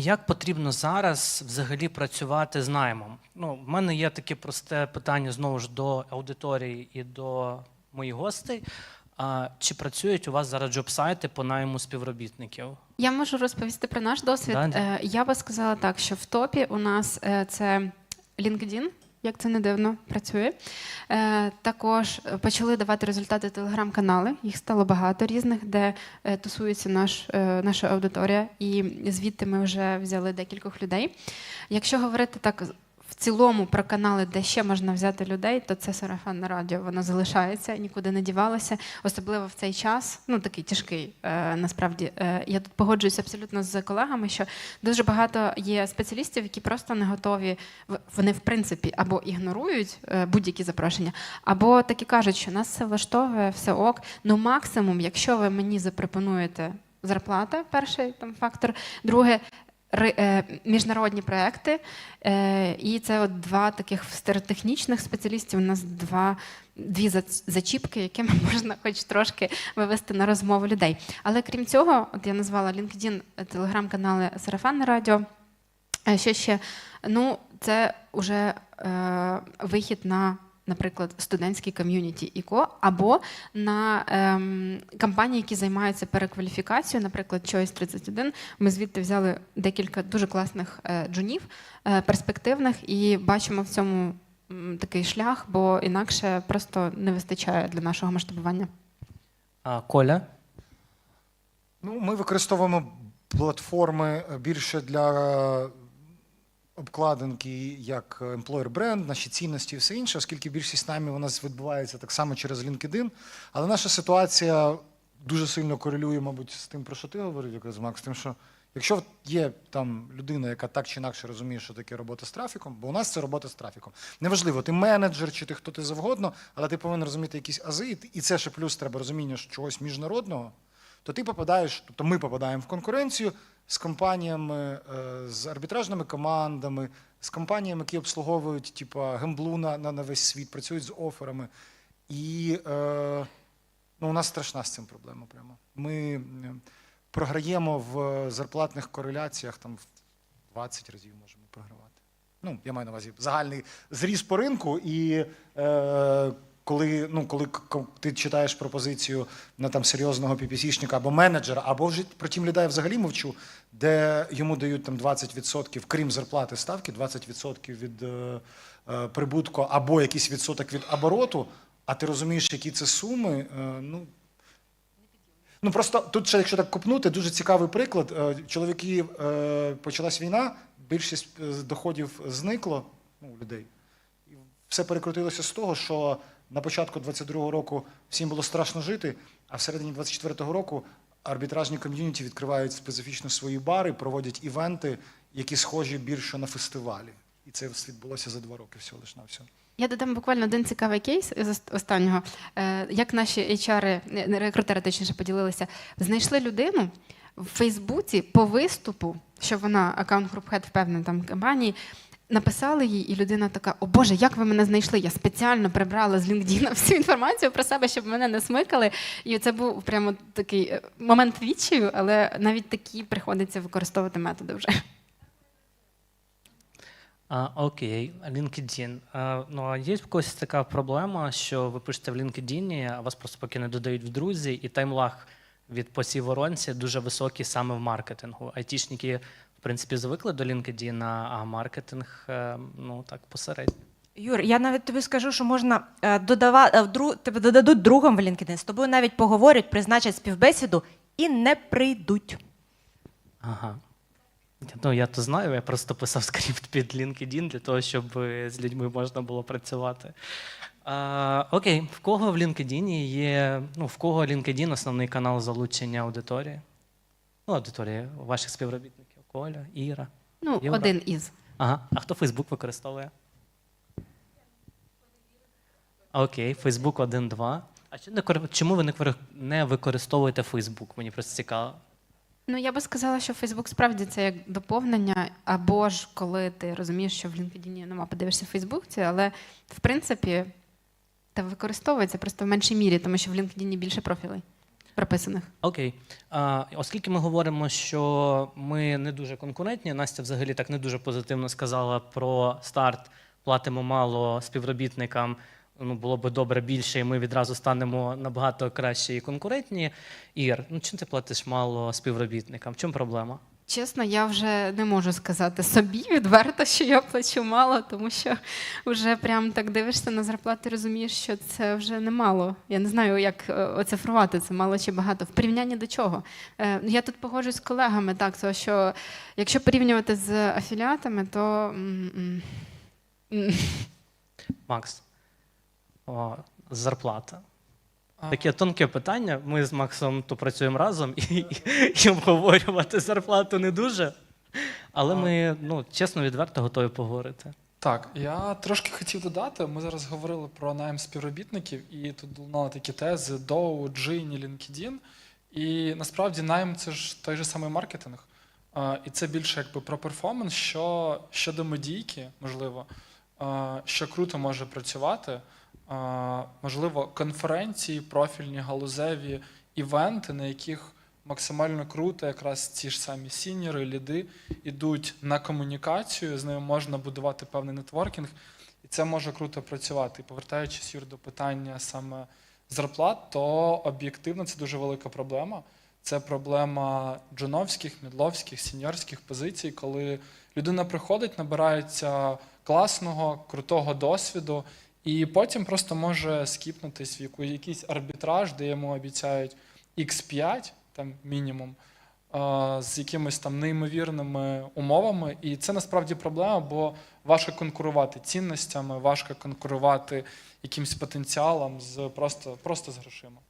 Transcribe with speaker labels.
Speaker 1: Як потрібно зараз взагалі працювати з наймом? Ну, в мене є таке просте питання знову ж до аудиторії і до моїх гостей. А, чи працюють у вас зараз джобсайти по найму співробітників?
Speaker 2: Я можу розповісти про наш досвід.
Speaker 1: Да.
Speaker 2: Е, Я би сказала так, що в топі у нас е, це LinkedIn, як це не дивно, працює. Е, Також е, почали давати результати телеграм-канали. Їх стало багато різних, де е, тусується наш, е, наша аудиторія, і звідти ми вже взяли декількох людей. Якщо говорити так в цілому про канали, де ще можна взяти людей, то це сарафанне радіо. Воно залишається, нікуди не дівалося, особливо в цей час. Ну такий тяжкий. Е, насправді е, я тут погоджуюся абсолютно з колегами, що дуже багато є спеціалістів, які просто не готові. Вони в принципі або ігнорують е, будь-які запрошення, або такі кажуть, що нас все влаштовує, все ок. Ну максимум, якщо ви мені запропонуєте зарплата, перший там фактор, друге. Е, Міжнародні проекти, е, і це от два таких стереотехнічних спеціалістів. У нас два дві зачіпки, якими можна хоч трошки вивести на розмову людей. Але крім цього, от я назвала LinkedIn, е, телеграм-канали Сарафанне Радіо. Що ще? Ну, це вже е, вихід на, наприклад, студентський ком'юніті ІКО, або на ем, компанії, які займаються перекваліфікацією, наприклад, Choice 31. Ми звідти взяли декілька дуже класних е, джунів, е, перспективних, і бачимо в цьому м, такий шлях, бо інакше просто не вистачає для нашого масштабування.
Speaker 1: А, Коля?
Speaker 3: Ну, ми використовуємо платформи більше для е, обкладинки, як е, employer бренд, наші цінності і все інше, оскільки більшість наймів у нас відбувається так само через LinkedIn. Але наша ситуація дуже сильно корелює, мабуть, з тим, про що ти говорив, якраз Макс, тим, що якщо є там людина, яка так чи інакше розуміє, що таке робота з трафіком, бо у нас це робота з трафіком. Неважливо, ти менеджер чи ти хто ти завгодно, але ти повинен розуміти якісь ази, і- і це ще плюс треба розуміння чогось міжнародного то ти попадаєш, тобто ми попадаємо в конкуренцію з компаніями, е, з арбітражними командами, з компаніями, які обслуговують типа, гемблу на, на, весь світ, працюють з оферами. І е, ну, у нас страшна з цим проблема. Прямо. Ми програємо в зарплатних кореляціях там в 20 разів можемо програвати. Ну, я маю на увазі загальний зріс по ринку, і е, коли, ну, коли ти читаєш пропозицію на там серйозного PPC-шника або менеджера, або вже про тім я взагалі мовчу, де йому дають там 20%, крім зарплати ставки, 20% від е, е, прибутку або якийсь відсоток від обороту, а ти розумієш, які це суми, е, ну. Ну просто тут ще, якщо так купнути, дуже цікавий приклад. Е, Чоловіки е, почалась війна, більшість е, доходів зникло ну, людей. І все перекрутилося з того, що на початку 22-го року всім було страшно жити, а всередині 24-го року арбітражні ком'юніті відкривають специфічно свої бари, проводять івенти, які схожі більше на фестивалі. І це відбулося за два роки всього лиш на всього.
Speaker 2: Я додам буквально один цікавий кейс з останнього. Е, Як наші HR, не, рекрутери точніше поділилися, знайшли людину в Фейсбуці по виступу, що вона аккаунт групхед в певній там компанії. Написали їй, і людина така: О Боже, як ви мене знайшли? Я спеціально прибрала з LinkedIn всю інформацію про себе, щоб мене не смикали. І це був прямо такий е, момент відчаю, але навіть такі приходиться використовувати методи вже.
Speaker 1: А, окей, LinkedIn. А, ну, а є в когось така проблема, що ви пишете в LinkedIn, а вас просто поки не додають в друзі, і таймлаг від посів воронці дуже високий саме в маркетингу. Айтішники, в принципі, звикли до LinkedIn, а маркетинг, е, ну так, посередньо.
Speaker 4: Юр, я навіть тобі скажу, що можна е, додавати дру, тебе додадуть другом в LinkedIn, з тобою навіть поговорять, призначать співбесіду і не прийдуть.
Speaker 1: Ага. Ну, я то знаю, я просто писав скрипт під LinkedIn для того, щоб е, з людьми можна було працювати. А, окей, в кого в LinkedIn є, ну, в кого LinkedIn основний канал залучення аудиторії? Ну, аудиторії ваших співробітників. Коля, Іра.
Speaker 2: Ну,
Speaker 1: Юра.
Speaker 2: один із.
Speaker 1: Ага. А хто Facebook використовує? Окей, Facebook 1.2. А чому ви не використовуєте Facebook? Мені просто цікаво.
Speaker 2: Ну, я би сказала, що Фейсбук справді це як доповнення, або ж коли ти розумієш, що в LinkedIn нема, подивишся в Фейсбуці, але в принципі та використовується просто в меншій мірі, тому що в LinkedIn більше профілей. Прописаних.
Speaker 1: Окей. А, оскільки ми говоримо, що ми не дуже конкурентні, Настя взагалі так не дуже позитивно сказала про старт. Платимо мало співробітникам. Ну, було би добре більше, і ми відразу станемо набагато кращі і конкурентні. Ір, ну чим ти платиш мало співробітникам? В чому проблема?
Speaker 2: Чесно, я вже не можу сказати собі відверто, що я плачу мало, тому що вже прям так дивишся на зарплати, розумієш, що це вже немало. Я не знаю, як е, оцифрувати це мало чи багато. В порівнянні до чого? Е, Я тут погоджуюсь з колегами, так, то що якщо порівнювати з афіліатами, то
Speaker 1: Макс, зарплата. Таке тонке питання. Ми з Максом то працюємо разом і, і, обговорювати зарплату не дуже. Але ми, ну, чесно, відверто готові поговорити.
Speaker 5: Так, я трошки хотів додати. Ми зараз говорили про найм співробітників, і тут лунали такі тези Dow, Gini, LinkedIn. І насправді найм це ж той же самий маркетинг. І це більше якби про перформанс, що щодо медійки, можливо, що круто може працювати. Можливо, конференції, профільні, галузеві івенти, на яких максимально круто, якраз ці ж самі сіньори, ліди йдуть на комунікацію, з ними можна будувати певний нетворкінг, і це може круто працювати. І повертаючись Юр, до питання саме зарплат, то об'єктивно це дуже велика проблема. Це проблема джуновських, мідловських, сіньорських позицій, коли людина приходить, набирається класного, крутого досвіду, і потім просто може скіпнутись в якийсь арбітраж, де йому обіцяють X5, там мінімум, з якимись там неймовірними умовами. І це насправді проблема, бо важко конкурувати цінностями, важко конкурувати якимсь потенціалом з просто, просто з грошима.